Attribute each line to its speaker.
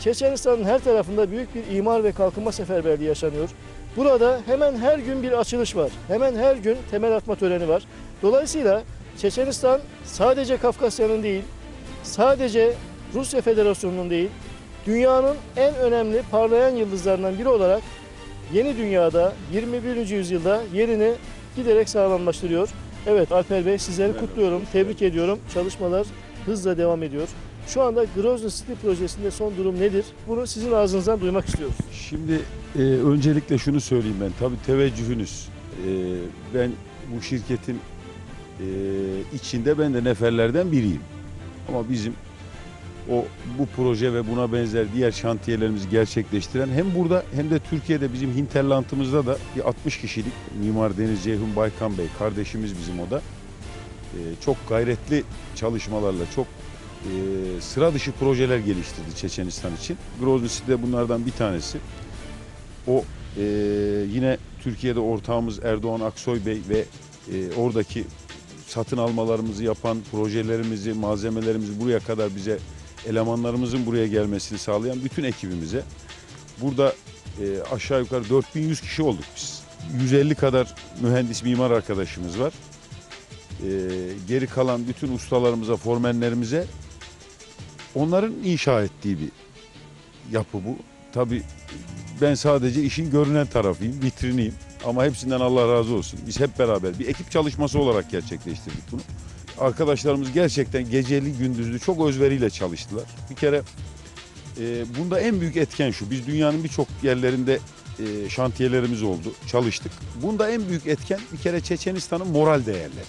Speaker 1: Çeçenistan'ın her tarafında büyük bir imar ve kalkınma seferberliği yaşanıyor. Burada hemen her gün bir açılış var. Hemen her gün temel atma töreni var. Dolayısıyla Çeçenistan sadece Kafkasya'nın değil, sadece Rusya Federasyonu'nun değil, dünyanın en önemli parlayan yıldızlarından biri olarak yeni dünyada 21. yüzyılda yerini giderek sağlamlaştırıyor. Evet Alper Bey sizleri kutluyorum, tebrik ediyorum. Çalışmalar hızla devam ediyor. Şu anda Grozny City projesinde son durum nedir? Bunu sizin ağzınızdan duymak istiyoruz.
Speaker 2: Şimdi e, öncelikle şunu söyleyeyim ben. Tabii teveccühünüz. E, ben bu şirketin e, içinde ben de neferlerden biriyim. Ama bizim o bu proje ve buna benzer diğer şantiyelerimizi gerçekleştiren hem burada hem de Türkiye'de bizim hinterlandımızda da bir 60 kişilik Mimar Deniz Ceyhun Baykan Bey kardeşimiz bizim o da. E, çok gayretli çalışmalarla çok e, sıra dışı projeler geliştirdi Çeçenistan için. Grozny City de bunlardan bir tanesi. O e, yine Türkiye'de ortağımız Erdoğan Aksoy Bey ve oradaki satın almalarımızı yapan, projelerimizi, malzemelerimizi buraya kadar bize elemanlarımızın buraya gelmesini sağlayan bütün ekibimize. Burada e, aşağı yukarı 4100 kişi olduk biz. 150 kadar mühendis mimar arkadaşımız var. E, geri kalan bütün ustalarımıza, formenlerimize onların inşa ettiği bir yapı bu. Tabii ben sadece işin görünen tarafıyım, vitriniyim. Ama hepsinden Allah razı olsun. Biz hep beraber bir ekip çalışması olarak gerçekleştirdik bunu. Arkadaşlarımız gerçekten geceli gündüzlü çok özveriyle çalıştılar. Bir kere e, bunda en büyük etken şu. Biz dünyanın birçok yerlerinde e, şantiyelerimiz oldu, çalıştık. Bunda en büyük etken bir kere Çeçenistan'ın moral değerleri.